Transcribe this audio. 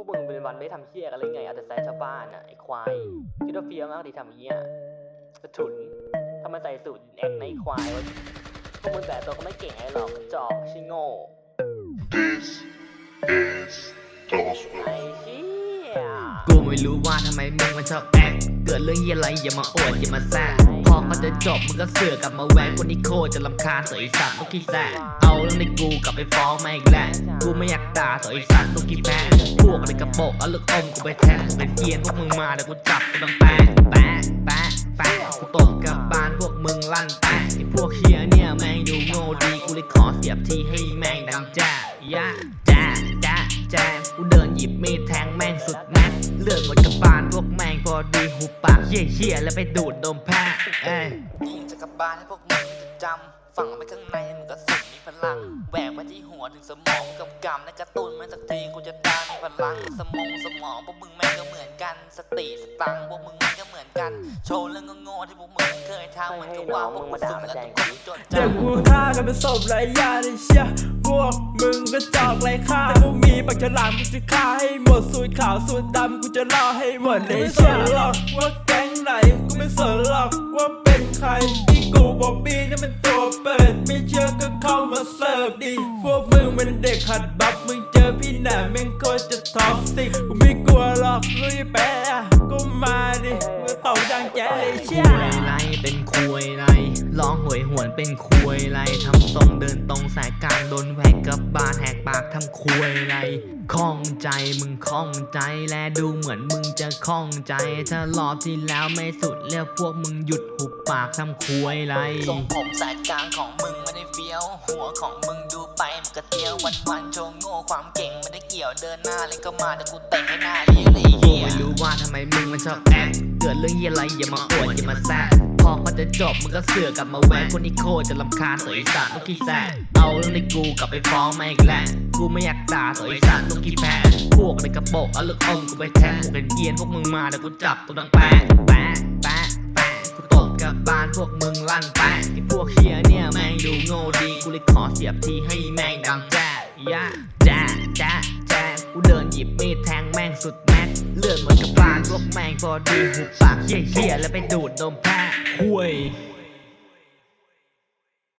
พวกมึงเป็นวันไม่ทำเฮี้ยกันเลยไงเอาแต่แซะชาวบ้านอะไอ้ควายคิดว่าเฟี้ยวมากที่ทำอย่างเงี้ยกระถุนทำไมใส่สูตรแอกในไอ้ควายวะพวกมึงแต่ตัวก็ไม่เก่งไอ้หรอกกระจอกชิโง่ This is the hospital. ไอ้เชี่ยกูไม่รู้ว่าทำไมมึงมันชอบแอกเกิดเรื่องเหี้ยอะไรอย่ามาอวดอย่ามาแซ่พอเขาจะจบมึงก็เสือกกลับมาแหวนคนนี้โคตรจะลำคาญสวยสัตว์ลูกขี้แซ่เอาเรื่องในกูกลับไปฟ้องมาอีกแล้วกูไม่อยากด่าสวยสัตว์ลูกขี้แพ้พ วกในกระโปงเอาลูกอมกูไปแทะเป็นเกียนพวกมึงมาเดี๋ยวกูจับกูต้องแปะแปะแปะแปะกูตกกับบานพวกมึงลั่นแปะไอพวกเฮียเนี่ยแม่งดูโง่ดีกูเลยขอเสียบทีให้แม่งดังจ้ายะจ้าจ้าจ้ากูเดินหยิบมีดแทงแม่งสุดแม็กเลือดหมดกระบาลพวกแม่งพอดีหุบปากเฮี้ยๆแล้วไปดูดนมแพะเอ้ยยิงจะกระบาลให้พวกมึงจำ ฝังไว้ข้างในมึงก็สุดมีพลังแหวกมาที่หัวถึงสมองกำกำในกระตุ้นมาสักทีกูจะตายมีพลังสมองสมองพวกมึงแม่งก็เหมือนกัน สติสตังพวกมึงแม่งก็เหมือนกัน โชว์เรื่องโง่ๆที่พวกมึงเคยทำมันก็ว่าพวกมึงสุ่มแล้วทุกคนจดเดี๋ยวจำกูฆ่ากันเป็นศพไรญาติเชี่ยพวกมึงก็จอกไรฆ่าแต่กูมีปากฉลามกูจะฆ่าให้หมดสูตรขาวสูตรดำกูจะล่อให้หมดเลยเชี่ยหรอกว่า ดไม่เชื่อก็เข้ามาเสิร์ฟดิ พวกมึงเป็นเด็กหัดบัฟมึงเจอพี่หน่าแม่งโคตรจะท็อกซิกกูไม่กลัวหรอกลุยแปะกูมาดิมึงตอบดังแจ๊เลยเชี่ย คุยไรเป็นคุยไร ร้องหวยหวนเป็นคุยไรทำทรงเดินตรงสายกลางโดนแหวกกับบานแหกปากทำคุยไรข้องใจมึงข้องใจแลดูเหมือนมึงจะข้องใจ ถ้ารอบที่แล้วไม่สุดเรียกพวกมึงหยุดหุบปากทำคุยไรทรงผมสายกลางของมึงไม่ได้เฟี้ยว หัวของมึงดูไปมันกระเตี้ยววันวันๆโชว์โง่ความเก่งไม่ได้เกี่ยวเดินหน้าเลยก็มาเดี๋ยวกูเตะให้หน้าเลี้ยเลยเฮียไม่รู้ว่าทำไมมึงมันชอบแอคเกิดเรื่องเหี้ยอะไรอย่ามาอวดอย่ามาแซ่ พอมันจะจบมึงก็เสือกกลับมาแหวนคนนี้โคตรจะลำคาญสวยสัตว์ลูกขี้แซ่เอาเรื่องในกูกลับไปฟ้องมาอีกแล้วกูไม่อยากด่าสวยสัตว์ลูกขี้แพ้พวกในกระโปรงเอาลูกอมกูไปแทงกูเป็นเกียนพวกมึงมาเดี๋ยวกูจับตัวดังแปะแปะแปะแปะกูตบกับบานพวกมึงลั่นแปะไอ้พวกเฮียเนี่ยแม่งดูโง่ดีกูเลยขอเสียบทีให้แม่งดังแจ๊ะยะแจ๊ะแจ๊ะแจ๊ะกูเดินหยิบมีดแทงแม่งสุด เลือดเหมือนกับบานพวกแมงพอดีหุบปากเฮี้ยๆแล้วไปดูดนมแพะห่วย